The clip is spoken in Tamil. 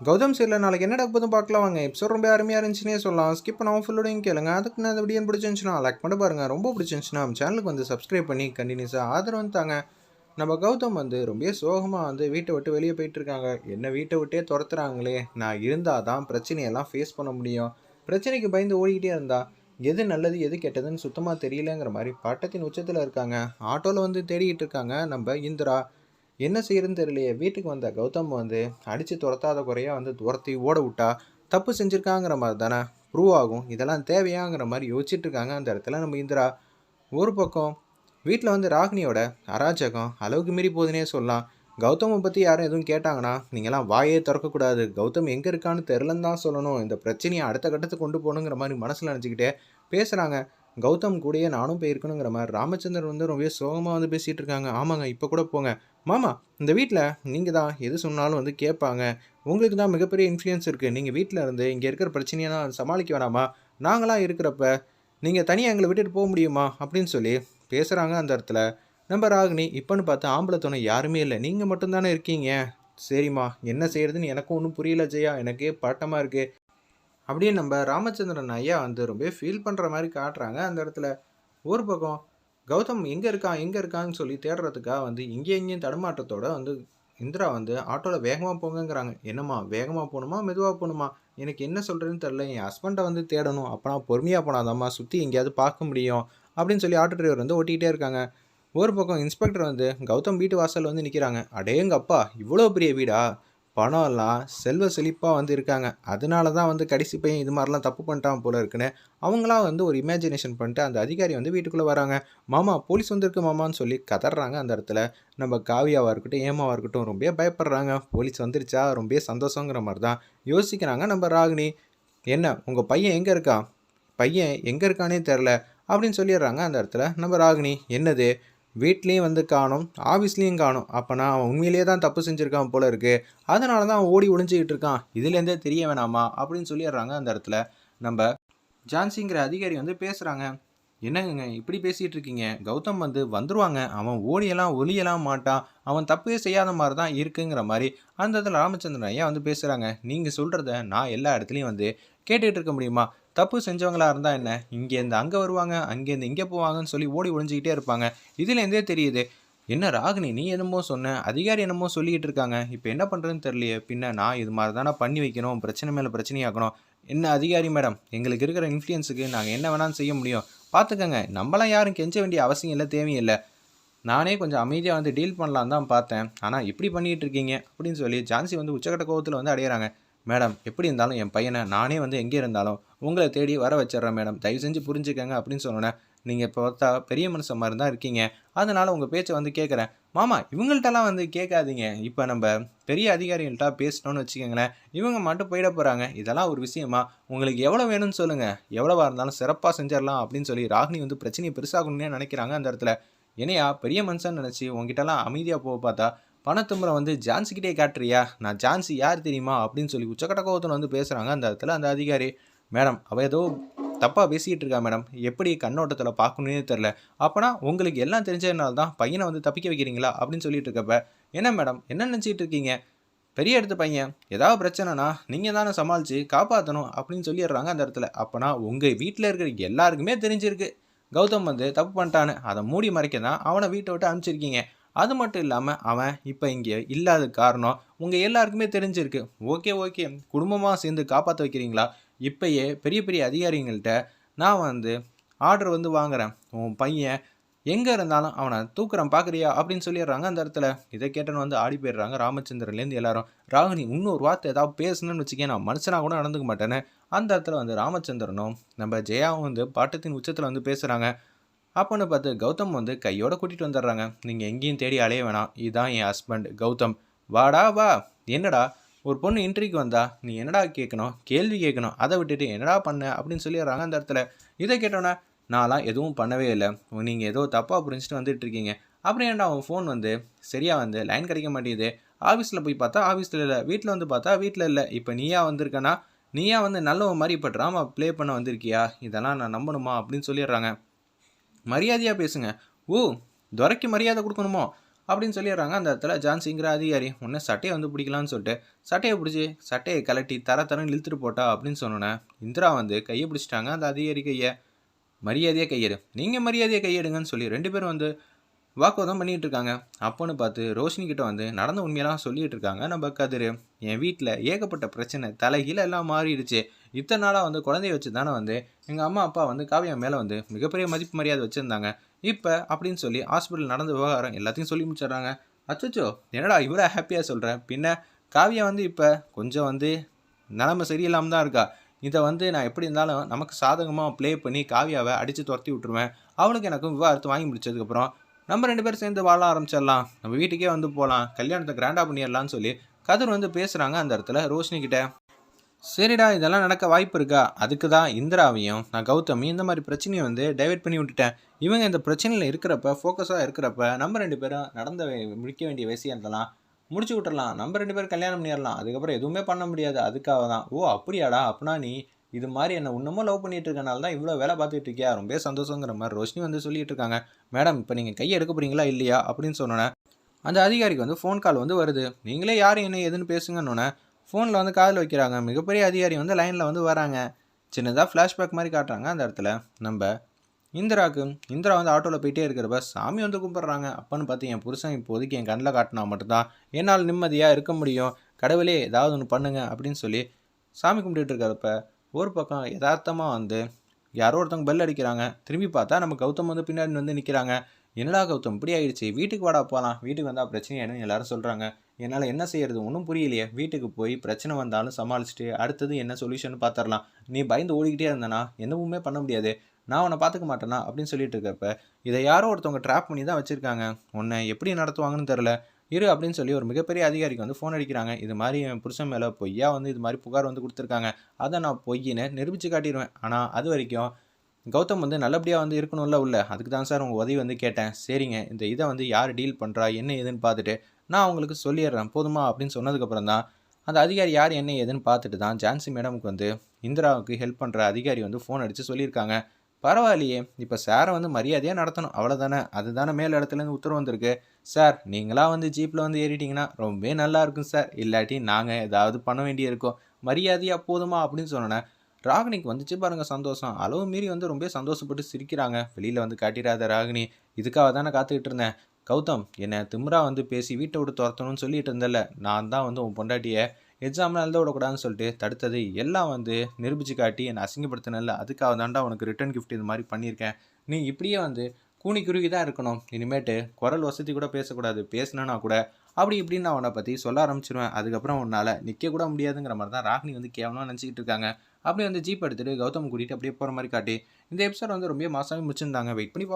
கௌதம் சீரில் நாளைக்கு என்ன நடக்குதுன்னு பார்க்கலாம் வாங்க எபிசோட் ரொம்ப அருமையாக இருந்துச்சுன்னே சொல்லலாம். ஸ்கிப் பண்ணாமல் ஃபுல்லோடையும் கேளுங்க. அதுக்கு நான் வீடியோ பிடிச்சிருந்துச்சுன்னா லைக் பண்ணி பாருங்கள் ரொம்ப பிடிச்சிருந்துச்சுன்னா நம்ம சேனலுக்கு வந்து சப்ஸ்கிரைப் பண்ணி கண்டினியூஸாக ஆதரவு தாங்க. நம்ம கௌதம் வந்து ரொம்ப சோகமாக வந்து வீட்டை விட்டு வெளியே போயிட்டுருக்காங்க. என்ன வீட்டை விட்டே துரத்துறாங்களே. நான் இருந்தால் தான் பிரச்சனையெல்லாம் ஃபேஸ் பண்ண முடியும். பிரச்சனைக்கு பயந்து ஓடிக்கிட்டே இருந்தா எது நல்லது எது கெட்டதுன்னு சுத்தமாக தெரியலங்கிற மாதிரி பட்டத்தின் உச்சத்தில் இருக்காங்க. ஆட்டோவில் வந்து தேடிக்கிட்டு இருக்காங்க. நம்ம இந்திரா என்ன செய்யறதுன்னு தெரியலையே. வீட்டுக்கு வந்த கௌதம் வந்து அடித்து துரத்தாத குறையாக வந்து துரத்தி ஓட விட்டா தப்பு செஞ்சுருக்காங்கிற மாதிரி தானே? ப்ரூவ் ஆகும். இதெல்லாம் தேவையாங்கிற மாதிரி யோசிச்சுட்டு இருக்காங்க அந்த இடத்துல நம்ம இந்திரா. ஒரு பக்கம் வீட்டில் வந்து ராகினியோட அராஜகம் அளவுக்கு மீறி போதுனே சொல்லலாம். கௌதமை பற்றி யாரும் எதுவும் கேட்டாங்கன்னா நீங்களாம் வாயே திறக்கக்கூடாது கௌதம் எங்கே இருக்கான்னு தெரிலன்னு தான் சொல்லணும். இந்த பிரச்சனையை அடுத்த கட்டத்துக்கு கொண்டு போகணுங்கிற மாதிரி மனசில் நினச்சிக்கிட்டே பேசுகிறாங்க கௌதம் கூடயே நானும் போயிருக்கணுங்கிற மாதிரி ராமச்சந்திரன் வந்து ரொம்ப சோகமாக வந்து பேசிகிட்டு இருக்காங்க ஆமாங்க இப்போ கூட போங்க. மாமா இந்த வீட்டில் நீங்கள் தான் எது சொன்னாலும் வந்து கேட்பாங்க. உங்களுக்கு தான் மிகப்பெரிய இன்ஃப்ளூயன்ஸ் இருக்குது நீங்கள் வீட்டில் இருந்து இங்கே இருக்கிற பிரச்சனையெல்லாம் சமாளிக்க வேணாமா? நாங்களாம் இருக்கிறப்ப நீங்கள் தனியாக எங்களை விட்டுட்டு போக முடியுமா? அப்படின்னு சொல்லி பேசுகிறாங்க அந்த இடத்துல. நம்ம ராகினி இப்போன்னு பார்த்து ஆம்பளை துணை யாருமே இல்லை. நீங்கள் மட்டும்தானே இருக்கீங்க. சரிம்மா என்ன செய்கிறதுன்னு எனக்கும் ஒன்றும் புரியல ஜெயா. எனக்கே பட்டமாக இருக்குது அப்படியே நம்ம ராமச்சந்திரன் ஐயா வந்து ரொம்ப ஃபீல் பண்ணுற மாதிரி காட்டுறாங்க. அந்த இடத்துல ஒரு பக்கம் கௌதம் எங்கே இருக்கான் எங்கே இருக்கான்னு சொல்லி தேடுறதுக்காக வந்து இங்கேயும் இங்கேயும் தடுமாற்றத்தோட வந்து இந்திரா வந்து ஆட்டோவில் வேகமாக போங்கங்கிறாங்க. என்னம்மா வேகமாக போகணுமா மெதுவாக போகணுமா? எனக்கு என்ன சொல்கிறேன்னு தெரில என் ஹஸ்பண்டை வந்து தேடணும். அப்போனா பொறுமையாக போனாதாம்மா சுற்றி எங்கேயாவது பார்க்க முடியும் அப்படின்னு சொல்லி ஆட்டோ டிரைவர் வந்து ஓட்டிகிட்டே இருக்காங்க. ஒரு பக்கம் இன்ஸ்பெக்டர் வந்து கௌதம் வீட்டு வாசலில் வந்து நிற்கிறாங்க அடேங்க அப்பா இவ்வளோ பெரிய வீடா? பணம்லாம் செல்வ செழிப்பாக வந்து இருக்காங்க. அதனால தான் வந்து கடைசி பையன் இது மாதிரிலாம் தப்பு பண்ணிட்டான் போல இருக்குன்னு அவங்களாம் வந்து ஒரு இமேஜினேஷன் பண்ணிட்டு அந்த அதிகாரி வந்து வீட்டுக்குள்ளே வராங்க. மாமா போலீஸ் வந்திருக்கு மாமான்னு சொல்லி கதறாங்க அந்த இடத்துல. நம்ம காவியாவாக இருக்கட்டும் ஏமாவாக இருக்கட்டும் ரொம்ப பயப்படுறாங்க. போலீஸ் வந்துருச்சா? ரொம்ப சந்தோஷங்கிற மாதிரி தான் யோசிக்கிறாங்க நம்ம ராகினி. என்ன உங்கள் பையன் எங்கே இருக்கான்? பையன் எங்கே இருக்கானே தெரில அப்படின்னு சொல்லிடுறாங்க அந்த இடத்துல நம்ம ராகினி. என்னது? வீட்லேயும் வந்து காணும் ஆஃபீஸ்லேயும் காணும். அப்போனா அவன் உண்மையிலேயே தான் தப்பு செஞ்சுருக்கான் போல இருக்குது அதனால தான் அவன் ஓடி ஒளிஞ்சிக்கிட்டு இருக்கான். இதுலேருந்தே தெரிய வேணாமா? அப்படின்னு சொல்லிடுறாங்க அந்த இடத்துல. நம்ம ஜான்சிங்கிற அதிகாரி வந்து பேசுகிறாங்க என்னங்க இப்படி பேசிகிட்டு இருக்கீங்க? கௌதம் வந்து வந்துருவாங்க. அவன் ஓடியெல்லாம் ஒலியெல்லாம் மாட்டான். அவன் தப்பே செய்யாத மாதிரி தான் இருக்குங்கிற மாதிரி அந்த இடத்துல ராமச்சந்திரன் ஐயா வந்து பேசுகிறாங்க நீங்கள் சொல்கிறத நான் எல்லா இடத்துலையும் வந்து கேட்டுக்கிட்டு இருக்க முடியுமா? தப்பு செஞ்சவங்களாக இருந்தால் என்ன? இங்கேருந்து அங்கே வருவாங்க அங்கேருந்து இங்கே போவாங்கன்னு சொல்லி ஓடி ஒழிஞ்சிக்கிட்டே இருப்பாங்க. இதுலேருந்தே தெரியுது என்ன ராகினி நீ என்னமோ சொன்ன அதிகாரி என்னமோ சொல்லிக்கிட்டு இருக்காங்க. இப்போ என்ன பண்ணுறதுன்னு தெரியலையே பின்ன நான் இது மாதிரி தானே பண்ணி வைக்கணும் பிரச்சனை மேலே பிரச்சனையாக்கணும் என்ன அதிகாரி மேடம் எங்களுக்கு இருக்கிற இன்ஃப்ளூயன்ஸுக்கு நாங்கள் என்ன வேணாலும் செய்ய முடியும். பார்த்துக்கங்க நம்மளாம் யாரும் கெஞ்ச வேண்டிய அவசியம் இல்லை தேவையில்லை. நானே கொஞ்சம் அமைதியாக வந்து டீல் பண்ணலான் தான் பார்த்தேன். ஆனால் இப்படி பண்ணிகிட்டு இருக்கீங்க அப்படின்னு சொல்லி ஜான்சி வந்து உச்சக்கட்ட கோவத்தில் வந்து அடையிறாங்க. மேடம் எப்படி இருந்தாலும் என் பையனை நானே வந்து எங்கே இருந்தாலும் உங்களை தேடி வர வச்சிட்றேன் மேடம். தயவு செஞ்சு புரிஞ்சுக்கங்க அப்படின்னு சொன்னோன்னே நீங்கள் இப்போ பார்த்தா பெரிய மனுஷன் மாதிரி தான் இருக்கீங்க. அதனால் உங்கள் பேச்சை வந்து கேட்குறேன். மாமா இவங்கள்ட்டலாம் வந்து கேட்காதீங்க. இப்போ நம்ம பெரிய அதிகாரிகள்ட்ட பேசணும்னு வச்சுக்கோங்களேன். இவங்க மட்டும் போயிட போகிறாங்க இதெல்லாம் ஒரு விஷயமா? உங்களுக்கு எவ்வளோ வேணும்னு சொல்லுங்கள் எவ்வளோவா இருந்தாலும் சிறப்பாக செஞ்சிடலாம் அப்படின்னு சொல்லி ராகினி வந்து பிரச்சனையை பெருசாகணும்னே நினைக்கிறாங்க அந்த இடத்துல. என்னையா பெரிய மனுஷன் நினச்சி உங்ககிட்டலாம் அமைதியாக போக பார்த்தா பணத்துமுறை வந்து ஜான்சிக்கிட்டே காட்டுறியா? நான் ஜான்சி யார் தெரியுமா? அப்படின்னு சொல்லி உச்சக்கட்ட கோபத்தில் வந்து பேசுகிறாங்க அந்த இடத்துல அந்த அதிகாரி மேடம் அவள் ஏதோ தப்பாக பேசிக்கிட்டு இருக்கா மேடம். எப்படி கண்ணோட்டத்தில் பார்க்கணுன்னே தெரில அப்போனா உங்களுக்கு எல்லாம் தெரிஞ்சதுனால தான் பையனை வந்து தப்பிக்க வைக்கிறீங்களா? அப்படின்னு சொல்லிட்டு இருக்கப்ப என்ன மேடம்? என்ன நினச்சிட்டு இருக்கீங்க? பெரிய இடத்து பையன். ஏதாவது பிரச்சனைனா நீங்கள் தானே சமாளித்து காப்பாற்றணும் அப்படின்னு சொல்லிடுறாங்க அந்த இடத்துல. அப்போனா உங்கள் வீட்டில் இருக்கிற எல்லாருக்குமே தெரிஞ்சிருக்கு. கௌதம் வந்து தப்பு பண்ணிட்டான்னு. அதை மூடி மறைக்க தான் அவனை வீட்டை விட்டு அனுப்பிச்சிருக்கீங்க. அது மட்டும் இல்லாமல் அவன் இப்போ இங்கே இல்லாத காரணம் உங்கள் எல்லாருக்குமே தெரிஞ்சிருக்கு. Okay okay. குடும்பமாக சேர்ந்து காப்பாற்ற வைக்கிறீங்களா? இப்பயே பெரிய பெரிய அதிகாரிங்கள்ட்ட நான் வந்து ஆர்டர் வந்து வாங்குறேன். உன் பையன் எங்கே இருந்தாலும் அவனை தூக்குறான் பார்க்குறியா அப்படின்னு சொல்லிடுறாங்க அந்த இடத்துல. இதை கேட்டன்னு வந்து ஆடி போயிடுறாங்க. ராமச்சந்திரன்லேருந்து எல்லாரும் ராகினி இன்னொரு வார்த்தை ஏதாவது பேசணும்னு வச்சுக்கேன் நான் மனுஷனாக கூட நடந்துக்க மாட்டேன்னு. அந்த இடத்துல வந்து ராமச்சந்திரனும் நம்ம ஜெயாவும் வந்து பாட்டத்தின் உச்சத்தில் வந்து பேசுகிறாங்க அப்போன்னு பார்த்து கௌதம் வந்து கையோட கூட்டிகிட்டு வந்துடுறாங்க. நீங்கள் எங்கேயும் தேடி அலைய வேணாம். இதுதான் என் ஹஸ்பண்ட் கௌதம். வாடா வா. என்னடா? ஒரு பொண்ணு இன்ட்ரிக்கு வந்தா நீ என்னடா கேட்கணும் கேள்வி கேட்கணும் அதை விட்டுட்டு என்னடா பண்ண? அப்படின்னு சொல்லிடுறாங்க அந்த இடத்துல. இதை கேட்டோன்னே நான்லாம் எதுவும் பண்ணவே இல்லை. நீங்கள் ஏதோ தப்பாக புரிஞ்சுட்டு வந்துட்டு இருக்கீங்க. அப்புறம் ஏன்டா அவன் ஃபோன் வந்து சரியாக வந்து லைன் கிடைக்க மாட்டேங்குது? ஆஃபீஸில் போய் பார்த்தா ஆஃபீஸில் இல்லை. வீட்டில் வந்து பார்த்தா வீட்டில் இல்லை. இப்போ நீயா வந்திருக்கனா? நீயா வந்து நல்லவன் மாதிரி இப்போ ட்ராமா ப்ளே பண்ண வந்திருக்கியா? இதெல்லாம் நான் நம்பணுமா? அப்படின்னு சொல்லிடுறாங்க. மரியாதையாக பேசுங்க. ஓ துரைக்கு மரியாதை கொடுக்கணுமோ? அப்படின்னு சொல்லிடுறாங்க அந்த இடத்துல ஜான்சிங்கிற அதிகாரி. உன்னை சட்டையை வந்து பிடிக்கலான்னு சொல்லிட்டு சட்டையை பிடிச்சி சட்டையை கலட்டி தர தரன்னு இழுத்துட்டு போட்டா அப்படின்னு சொன்னோன்னே இந்திரா வந்து கையை பிடிச்சிட்டாங்க. அந்த அதிகாரி கையை மரியாதையாக கையெடு. நீங்கள் மரியாதையை கையெடுங்கன்னு சொல்லி ரெண்டு பேரும் வந்து வாக்குவாதம் பண்ணிகிட்டு இருக்காங்க. அப்போன்னு பார்த்து ரோஷினி கிட்ட வந்து நடந்த உண்மையெல்லாம் சொல்லிகிட்டு இருக்காங்க. நம்ம கதிர் என் வீட்டில் ஏகப்பட்ட பிரச்சனை தலைகீழ எல்லாம் மாறிடுச்சு. இத்தனை நாளாக வந்து குழந்தைய வச்சு தானே வந்து எங்கள் அம்மா அப்பா வந்து காவியா மேலே வந்து மிகப்பெரிய மதிப்பு மரியாதை வச்சுருந்தாங்க. இப்போ அப்படின்னு சொல்லி ஹாஸ்பிட்டல் நடந்த விவகாரம் எல்லாத்தையும் சொல்லி முடிச்சிடுறாங்க. அச்சச்சோ என்னடா இவ்வளோ ஹாப்பியாக சொல்கிறேன் பின்ன காவியா வந்து இப்போ கொஞ்சம் வந்து நிலமை சரியில்லாமல் தான் இருக்கா? இதை வந்து நான் எப்படி இருந்தாலும் நமக்கு சாதகமாக ப்ளே பண்ணி காவியாவை அடித்து துரத்தி விட்டுருவேன். அவளுக்கு எனக்கும் விவாகரத்து வாங்கி முடிச்சதுக்கப்புறம் நம்ம ரெண்டு பேரும் சேர்ந்து வாழ ஆரம்பிச்சிடலாம். நம்ம வீட்டுக்கே வந்து போகலாம் கல்யாணத்தை கிராண்டாக பண்ணிடலாம்னு சொல்லி கதிர் வந்து பேசுகிறாங்க அந்த இடத்துல ரோஷினி கிட்ட. சரிடா இதெல்லாம் நடக்க வாய்ப்பு இருக்கா? அதுக்கு தான் இந்திராவையும் நான் கௌதமியும் இந்த மாதிரி பிரச்சனையை வந்து டைவர்ட் பண்ணி விட்டுட்டேன். இவங்க இந்த பிரச்சனையில் இருக்கிறப்ப ஃபோக்கஸாக இருக்கிறப்ப நம்ம ரெண்டு பேரும் நடந்த முடிக்க வேண்டிய விஷயத்தெல்லாம் முடிச்சு விட்டுறலாம். நம்ம ரெண்டு பேரும் கல்யாணம் பண்ணிடலாம். அதுக்கப்புறம் எதுவுமே பண்ண முடியாது. அதுக்காக தான். ஓ அப்படியாடா அப்படின்னா நீ இது மாதிரி என்ன இன்னமும் லவ் பண்ணிட்டு இருக்கனால தான் இவ்வளோ வேலை பார்த்துட்டு இருக்கியா? ரொம்ப சந்தோஷங்கிற மாதிரி ரோஷினி வந்து சொல்லிட்டு இருக்காங்க. மேடம் இப்போ நீங்கள் கையை எடுக்க போறீங்களா இல்லையா? அப்படின்னு சொன்னோன்னே அந்த அதிகாரிக்கு வந்து ஃபோன் கால் வந்து வருது. நீங்களே யார் என்ன ஏதுன்னு பேசுங்கன்னொன்னே ஃபோனில் வந்து காதில் வைக்கிறாங்க. மிகப்பெரிய அதிகாரி வந்து லைனில் வந்து வராங்க. சின்னதாக ஃப்ளாஷ்பேக் மாதிரி காட்டுறாங்க அந்த இடத்துல. நம்ம இந்திராக்கு இந்திரா வந்து ஆட்டோவில் போயிட்டே இருக்கிறப்ப சாமி வந்து கும்பிட்றாங்க. அப்பன்னு பார்த்து என் புருஷன் இப்போதைக்கு என் கண்ணில் காட்டினா மட்டும்தான். என்னால் நிம்மதியாக இருக்க முடியும். கடவுளே ஏதாவது ஒன்று பண்ணுங்க. அப்படின்னு சொல்லி சாமி கும்பிட்டுட்டு இருக்கிறப்ப ஒரு பக்கம் யதார்த்தமாக வந்து யாரோ ஒருத்தவங்க பெல் அடிக்கிறாங்க. திரும்பி பார்த்தா நம்ம கௌதம் வந்து பின்னாடி வந்து நிற்கிறாங்க என்னடா கௌதம் இப்படி ஆயிடுச்சு. வீட்டுக்கு வாடா போகலாம் வீட்டுக்கு வந்தால் பிரச்சனை என்னன்னு எல்லாரும் சொல்கிறாங்க என்னால் என்ன செய்யறது? ஒன்றும் புரியலையே. வீட்டுக்கு போய் பிரச்சனை வந்தாலும் சமாளிச்சுட்டு அடுத்தது என்ன சொல்யூஷன் பார்த்துடலாம் நீ பயந்து ஓடிக்கிட்டே இருந்தனா? எதுவுமே பண்ண முடியாது. நான் உன்னை பார்த்துக்க மாட்டேனா? அப்படின்னு சொல்லிட்டு இருக்கப்ப இதை யாரோ ஒருத்தவங்க ட்ராப் பண்ணி தான் வச்சுருக்காங்க. உன்னை எப்படி நடத்துவாங்கன்னு தெரில இரு அப்படின்னு சொல்லி ஒரு மிகப்பெரிய அதிகாரிக்கு வந்து ஃபோன் அடிக்கிறாங்க. இது மாதிரி என் புருஷன் மேலே பொய்யா வந்து இது மாதிரி புகார் வந்து கொடுத்துருக்காங்க. அதை நான் பொய்யின்னு நிரூபித்து காட்டிடுவேன். ஆனால் அது வரைக்கும் கௌதம் வந்து நல்லபடியாக வந்து இருக்கணும்ல உள்ள. அதுக்கு தான் சார் உங்கள் உதவி வந்து கேட்டேன். சரிங்க. இந்த இதை வந்து யார் டீல் பண்ணுறா என்ன ஏதுன்னு பார்த்துட்டு நான் அவங்களுக்கு சொல்லிடுறேன். போதுமா? அப்படின்னு சொன்னதுக்கப்புறம் தான் அந்த அதிகாரி யார் என்ன ஏதுன்னு பார்த்துட்டு தான் ஜான்சி மேடமுக்கு வந்து இந்திராவுக்கு ஹெல்ப் பண்ணுற அதிகாரி வந்து ஃபோன் அடித்து சொல்லியிருக்காங்க. பரவாயில்லையே இப்போ சாரை வந்து மரியாதையாக நடத்தணும். அவ்வளோதானே அதுதானே மேல் இடத்துலேருந்து உத்தரவு வந்திருக்கு. சார் நீங்களாக வந்து ஜீப்பில் வந்து ஏறிட்டீங்கன்னா ரொம்பவே நல்லா இருக்கும் சார் இல்லாட்டி நாங்கள் ஏதாவது பண்ண வேண்டியிருக்கோம். மரியாதையாக போதுமா? அப்படின்னு சொன்னேன் ராகினிக்கு வந்துச்சு பாருங்கள் சந்தோஷம். அளவு மீறி வந்து ரொம்ப சந்தோஷப்பட்டு சிரிக்கிறாங்க. வெளியில் வந்து காட்டிடாத ராகினி இதுக்காக தானே காத்துக்கிட்டு இருந்தேன். கௌதம் என்னை திம்ரா வந்து பேசி வீட்டை விட்டு துரத்தணும்னு சொல்லிட்டு இருந்தல நான் தான் வந்து உன் பொண்டாட்டியை எக்ஸாமில் எழுத விடக்கூடாதுன்னு சொல்லிட்டு தடுத்தது. எல்லாம் வந்து நிரூபிச்சு காட்டி என்னை அசிங்கப்படுத்தினல அதுக்காக தாண்டா உனக்கு ரிட்டர்ன் கிஃப்ட் இது மாதிரி பண்ணியிருக்கேன். நீ இப்படியே வந்து கூனி குறுகி தான் இருக்கணும். இனிமேட்டு குரல் வசதி கூட பேசக்கூடாது. பேசினா கூட அப்படி இப்படின்னு நான் உன்னை பற்றி சொல்ல ஆரம்பிச்சிருவேன். அதுக்கப்புறம் உன்னால் நிற்க கூட முடியாதுங்கிற மாதிரி தான் ராகினி வந்து கேவலமாக நினச்சிக்கிட்டு இருக்காங்க. அப்படியே வந்து ஜீப் எடுத்துகிட்டு கௌதம் கூட்டிகிட்டு அப்படியே போகிற மாதிரி காட்டி இந்த எபிசோட் வந்து ரொம்ப மாதமே முடிச்சிருந்தாங்க. வெயிட் பண்ணி பார்ப்போம்.